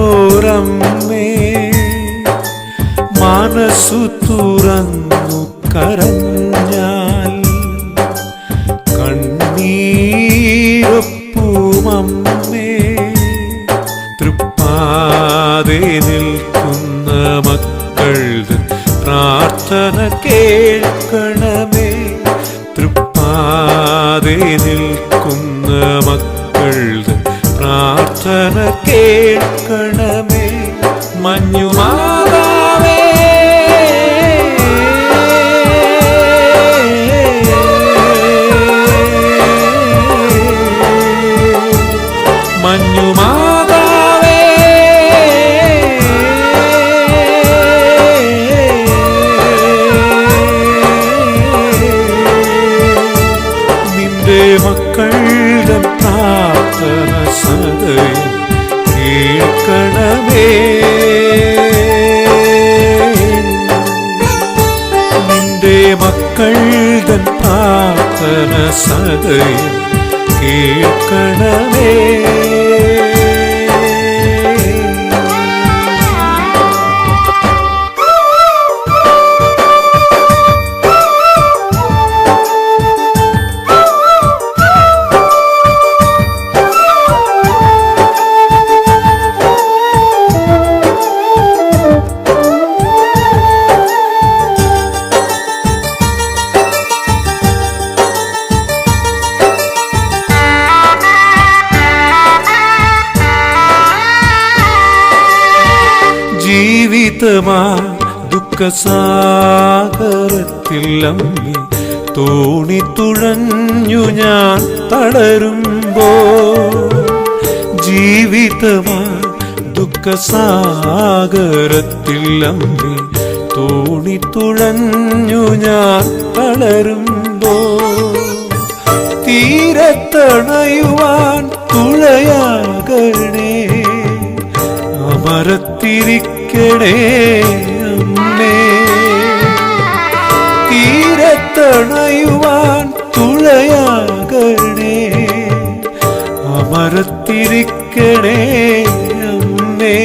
കേൾക്കുമോരമ്മേ മനസ്സു തുറന്നു കരഞ്ഞാൽ ജീവിതമാ ദുഃഖസാഗരത്തിൽ അമ്മി തോണി തുഴഞ്ഞു ഞാൻ തളരുമ്പോ ജീവിതമാ ദുഃഖസാഗരത്തിൽ അമ്മി തോണി തുഴഞ്ഞു ഞാൻ തളരുമ്പോ തീരത്തണയുവാൻ തുഴയാകണേ അമരത്തിരിക്കണേ അമ്മേ. തീരത്തണയുവാൻ തുഴയാകണേ അമരത്തിരിക്കണേ അമ്മേ.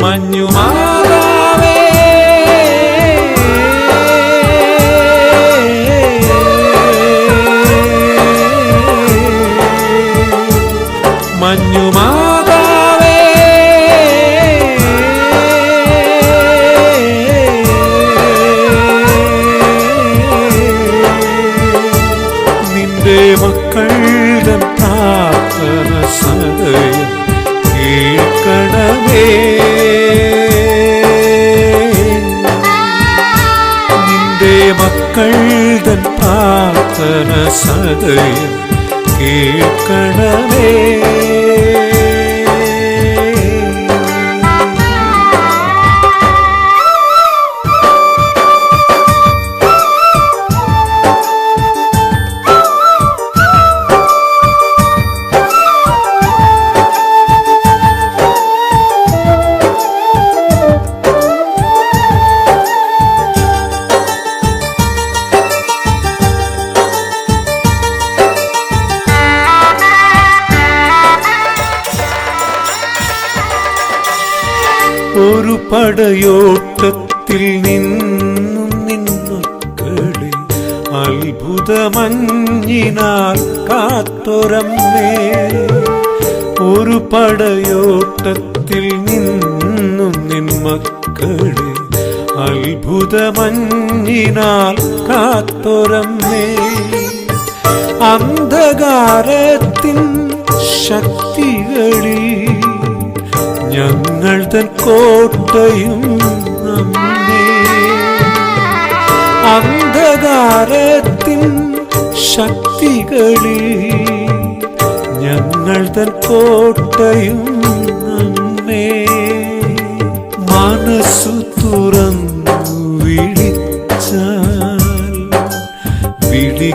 മഞ്ഞുമാതാവേ പടയോട്ടത്തിൽ നിന്നും നിന്നൊക്കളെ അത്ഭുതമഞ്ഞിനാൽ കാത്തൊരമ്മേ. ഒരു പടയോട്ടത്തിൽ നിന്നും നിൻ അത്ഭുതമഞ്ഞിനാൽ കാത്തൊരമ്മേ. അന്ധകാരത്തിൻ ശക്തികളിൽ ഞങ്ങൾ തൻ കോട്ടയും നമ്മേ അന്ധകാരത്തിൻ ശക്തികളിൽ ഞങ്ങൾ തൻ കോട്ടയും നമ്മേ മനസ്സു തുറന്നു വിളിച്ചാൽ വിളി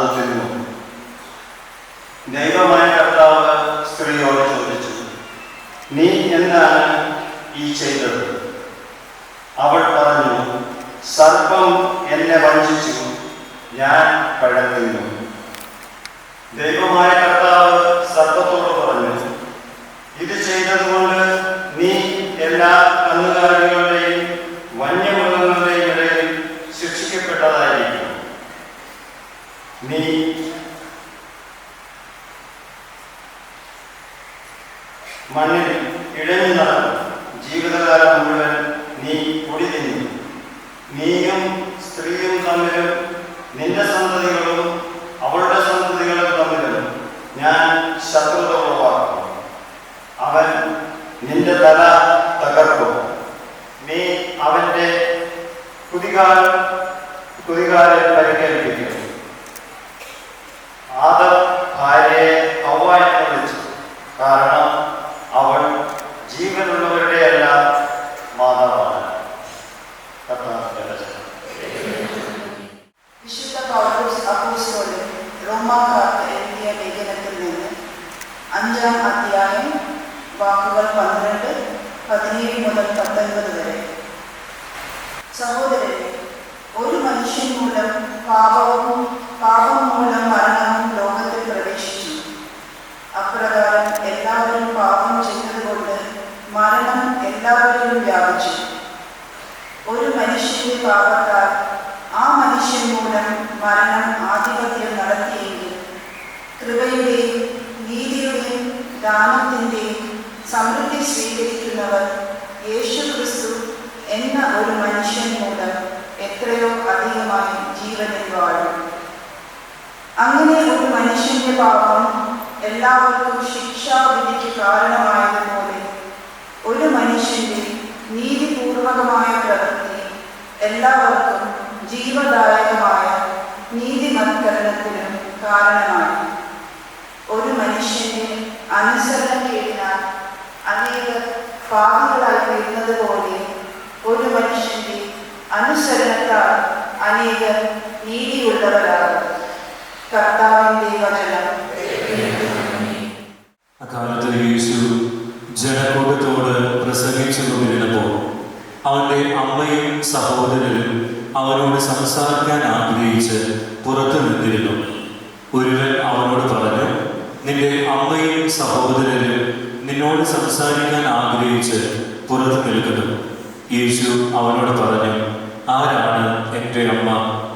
അത് ദൈവമായ കർത്താവ് സ്ത്രീയോട് ചോദിച്ചു നീ എന്താണ് ഈ ചെയ്തത്? അവൾ പറഞ്ഞു സർപ്പം എന്നെ വഞ്ചിച്ചു ഞാൻ പഴകുന്നു ദൈവമായ കർത്താവ് സർപ്പത്തോട് പറഞ്ഞു ഇത് ചെയ്തതുകൊണ്ട് നീ എല്ലാ കന്നുകാലികളുടെയും മണ്ണിൽ ഇഴഞ്ഞു നടന്നു ജീവിതകാലം മുഴുവൻ നീ പൊടി തിന്നു. നീയും സ്ത്രീയും തമ്മിലും നിന്റെ സന്തതികളും അവളുടെ സന്തതികളും തമ്മിലും ഞാൻ ശത്രുത ഉളവാക്കും അവൻ നിന്റെ തല തകർക്കും. നീ അവന്റെ കുതികാൽ കുതികാലിൽ മരണം എല്ലാവരിലും വ്യാപിച്ചു. ഒരു മനുഷ്യന്റെ പാപത്താൽ ആ മനുഷ്യൻ മൂലം മരണം ആധിപത്യം നടത്തിയെങ്കിൽ കൃപയുടെയും നീതിയുടെയും ദാനത്തിന്റെയും സമൃദ്ധി സ്വീകരിക്കുന്നവർ യേശു ക്രിസ്തു എന്ന ഒരു മനുഷ്യൻ മൂലം എത്രയോ അധികമായി ജീവനിൽ വാഴും. അങ്ങനെ ഒരു മനുഷ്യന്റെ പാപം എല്ലാവർക്കും ശിക്ഷാവിധിക്ക് കാരണമായതുപോലെ ഒരു മനുഷ്യന്റെ നീതിപൂർവകമായ പ്രവൃത്തി എല്ലാവർക്കും ജീവദായകമായ നീതിമത്കരണത്തിനും കാരണമാണ് ഒരു മനുഷ്യന്റെ അനുസരണക്കേടിനാൽ അനേക പാപികളായി തീരുന്നത് പോലെ ഒരു മനുഷ്യന്റെ അനുസരണത്താൽ അനേക നീതിയുള്ളവരാകും. കർത്താവിന്റെ വചനം. അക്കാലത്ത് യേശു ജനക്കൂട്ടത്തോട് പ്രസംഗിച്ചു കൊണ്ടിരുന്നപ്പോൾ അവന്റെ അമ്മയും സഹോദരനും അവനോട് സംസാരിക്കാൻ ആഗ്രഹിച്ച് പുറത്തു നിന്നിരുന്നു. ഒരുവൻ അവനോട് പറഞ്ഞു നിന്റെ അമ്മയും സഹോദരനും നിന്നോട് സംസാരിക്കാൻ ആഗ്രഹിച്ച് പുറത്തു നിൽക്കുന്നു. യേശു അവനോട് പറഞ്ഞു ആരാണ് എന്റെ അമ്മ?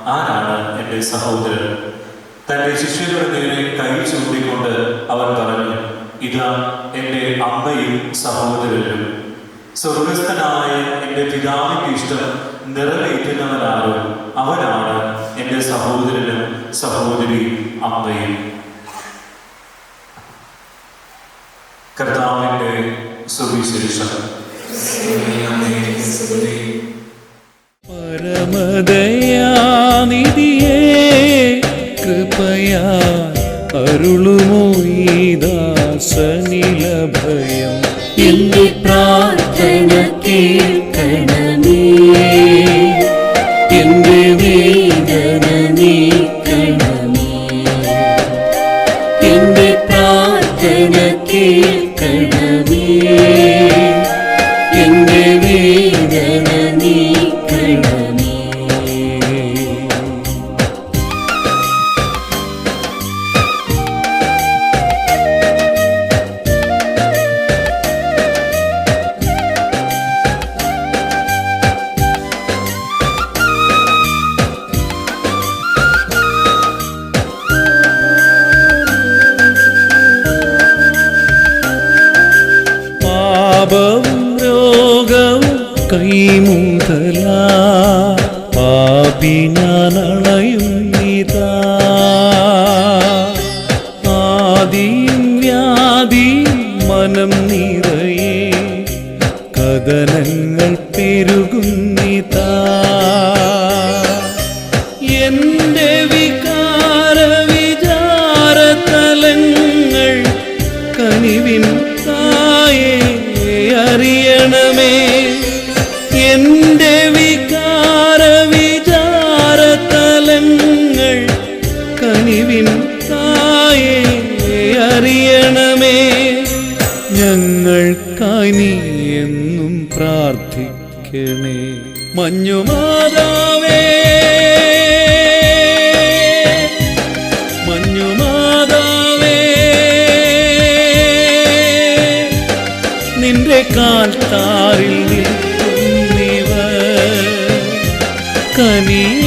ആരാണ് എന്റെ സഹോദരൻ? തന്റെ ശിഷ്യരുടെ നേരെ കൈ ചൂണ്ടിക്കൊണ്ട് അവൻ പറഞ്ഞു ഇതാ എന്റെ അമ്മയും സഹോദരരും. സ്വർഗസ്ഥനായ എന്റെ പിതാവിന്റെ ഇഷ്ടം നിറവേറ്റുന്നവനാരോ അവനാണ് എന്റെ സഹോദരനും സഹോദരി അമ്മയും. കർത്താവിന്റെ സുവിശേഷം. പരമദയാനിധിയേ കൃപയാ അരുളുമോ ഈ ദാസനിലഭയം എന്റെ പാപവും രോഗവും കൈമുതല. പാപി ഞാനണയും മഞ്ഞുമാതാവേ മഞ്ഞുമാതാവേ നിന്റെ താറിൽ നിൽക്കുന്നിവ കനിയേണമേ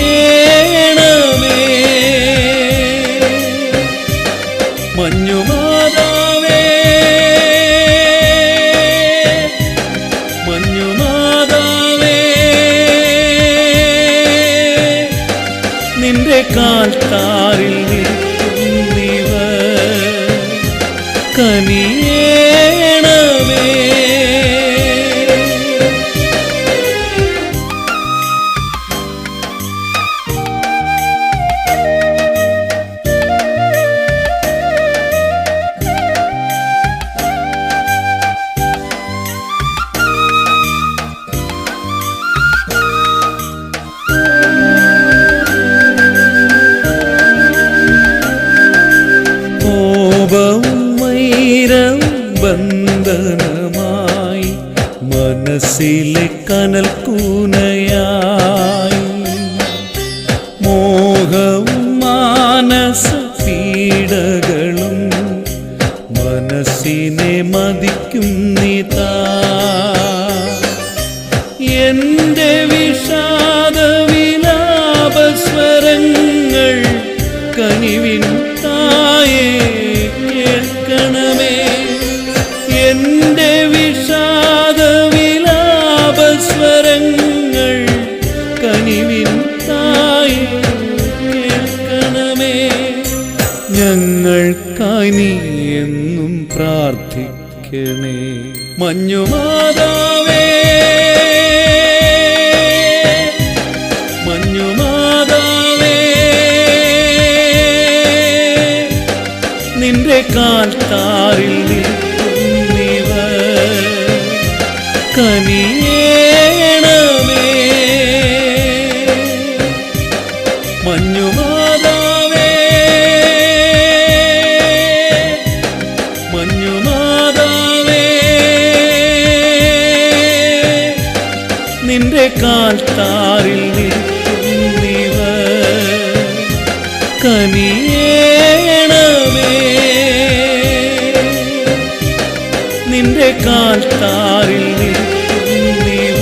ഞങ്ങൾക്കായി നീ എന്നും പ്രാർത്ഥിക്കണേ മഞ്ഞുമാതാവേ മഞ്ഞുമാതാവേ നിന്റെ താറിൽ നിൽക്കുന്നിവ കനിയേണമേ കാൽത്താരിൽ നിൽക്കുന്നിവ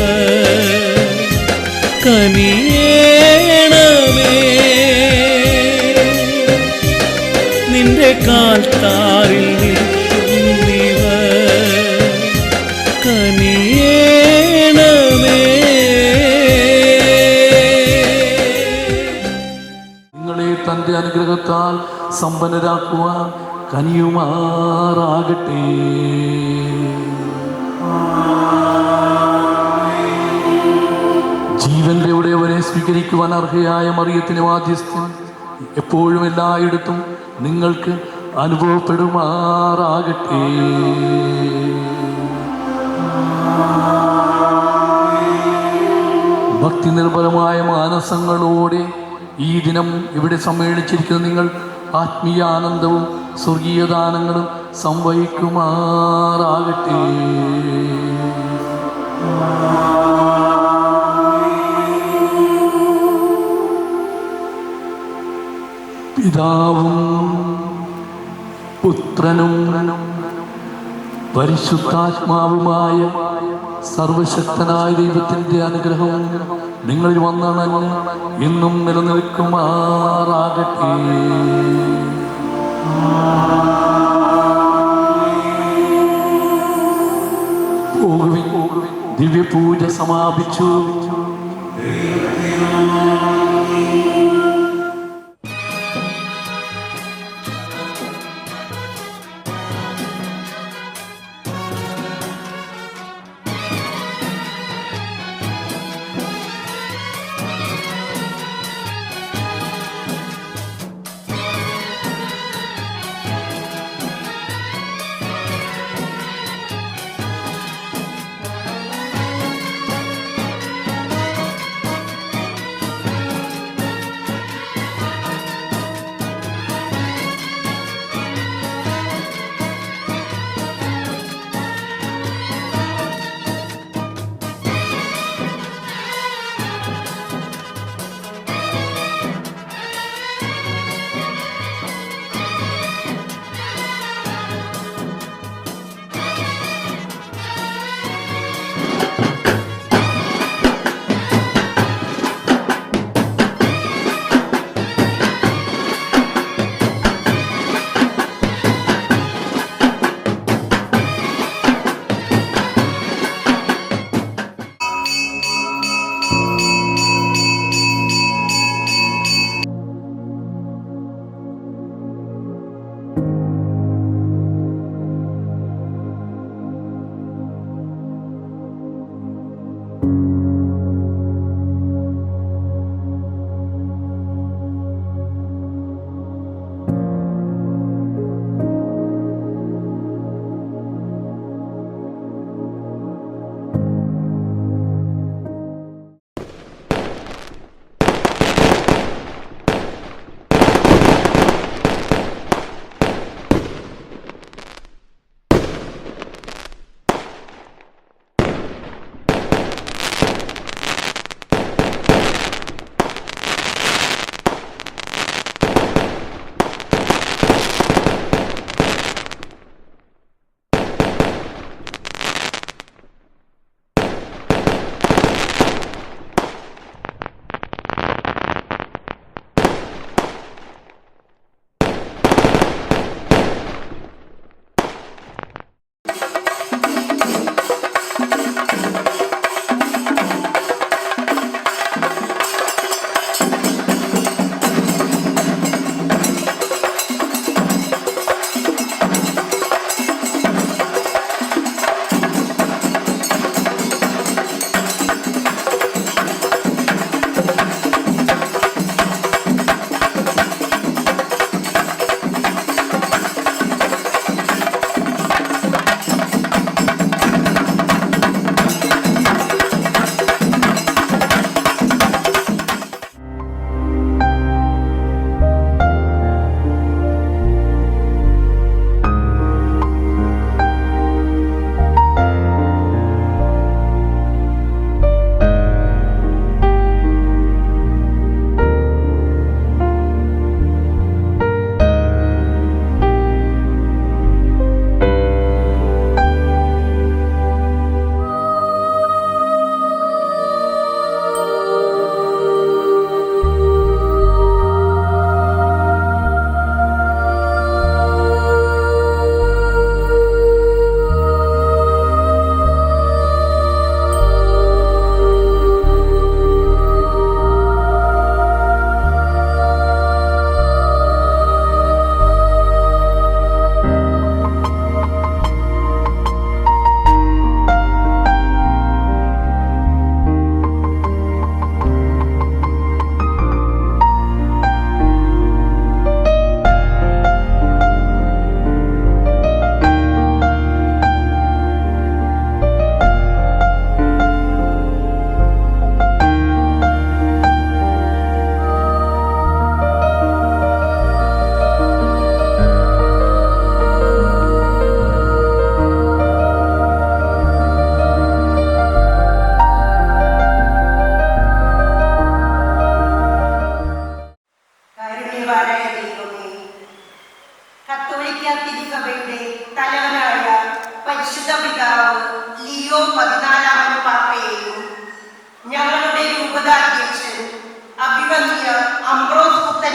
കനിയേണമേ. നിന്റെ കാൽത്താരിൽ നിൽക്കുന്നിവ കനിയേണമേ. നിങ്ങളെ തന്റെ അനുഗ്രഹത്താൽ സമ്പന്നരാക്കുവാൻ കനിയുമാറാകട്ടെ. സ്വീകരിക്കുവാൻ അർഹയായ മറിയത്തിന് മാധ്യസ്ഥം എപ്പോഴും എല്ലായിടത്തും നിങ്ങൾക്ക് അനുഭവപ്പെടുമാറാകട്ടെ. ഭക്തി നിർഭരമായ മാനസങ്ങളോടെ ഈ ദിനം ഇവിടെ സമ്മേളിച്ചിരിക്കുന്ന നിങ്ങൾ ആത്മീയ ആനന്ദവും സ്വർഗീയ ദാനങ്ങളും സംവഹിക്കുമാറാകട്ടെ. പിതാവും പുത്രനും പരിശുദ്ധാത്മാവുമായ സർവശക്തനായ ദൈവത്തിന്റെ അനുഗ്രഹം നിങ്ങളിൽ വന്നണഞ്ഞ് ഇന്നും നിലനിൽക്കുമാറാകട്ടെ. ദിവ്യപൂജ സമാപിച്ചു.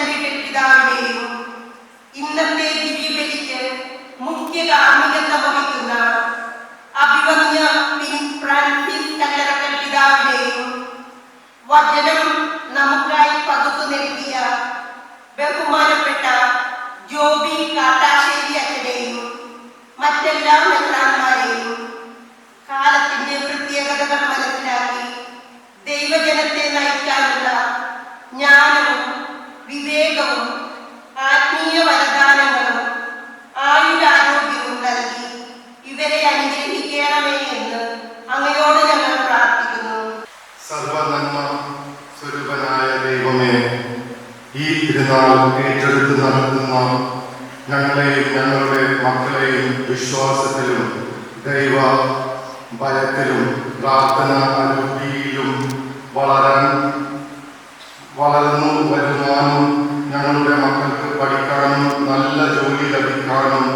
വീട്ടിൽ പിതാവിനെയും ഇന്നത്തെ ദിവ്യബലിക്ക് മുഖ്യ കാർമ്മികത്വം വഹിക്കുന്ന അഭിമന്യ ഫ്രാൻസിസ് കല്ലറക്കൽ പിതാവിനെയും വചനം നമുക്കായി പകുത്തു നൽകിയ ബഹുമാനപ്പെട്ട തിരുനാൾ ഏറ്റെടുത്ത് നടത്തുന്ന ഞങ്ങളെയും ഞങ്ങളുടെ മക്കളെയും വിശ്വാസത്തിലും ദൈവ ഭയത്തിലും പ്രാർത്ഥന അനുഭൂതിയിലും വളരാൻ വളർന്നു വരുവാനും ഞങ്ങളുടെ മക്കൾക്ക് പഠിക്കാനും നല്ല ജോലി ലഭിക്കാനും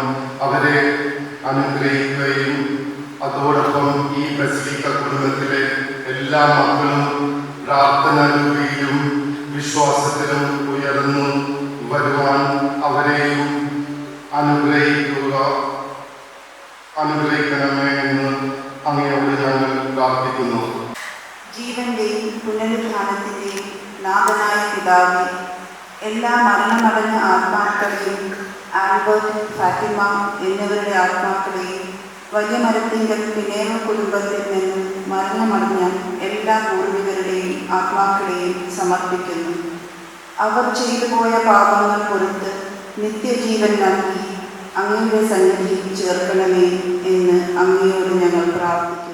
അവരെ അനുഗ്രഹിക്കുകയും അതോടൊപ്പം ഈ ബസിലിക്ക കുടുംബത്തിലെ എല്ലാ മക്കളും പ്രാർത്ഥന രൂപയിലും വിശ്വാസത്തിലും ഉയർന്നു വരുവാൻ അവരെയും അനുഗ്രഹിക്കുക. അനുഗ്രഹിക്കണമേ എന്ന് അങ്ങയോട് ഞങ്ങൾ പ്രാർത്ഥിക്കുന്നു. ജീവന്റെയും പുനരുദ്ധാനത്തിന്റെയും നാഥനായ പിതാവി എല്ലാ മരണമടഞ്ഞ ആത്മാക്കളെയും ആൽബർട്ട് ഫാത്തിമ എന്നിവരുടെ ആത്മാക്കളെയും വലിയ മരത്തിന്റെ പിന്നേമ കുടുംബത്തിൽ നിന്നും മരണമടഞ്ഞ എല്ലാ പൂർവികരുടെയും ആത്മാക്കളെയും സമർപ്പിക്കുന്നു. അവർ ചെയ്തു പോയ പാപങ്ങൾ പൊറുത്ത് നിത്യജീവൻ നൽകി അങ്ങയുടെ സന്നിധിയിൽ ചേർക്കണമേ എന്ന് അങ്ങയോട് ഞങ്ങൾ പ്രാർത്ഥിക്കുന്നു.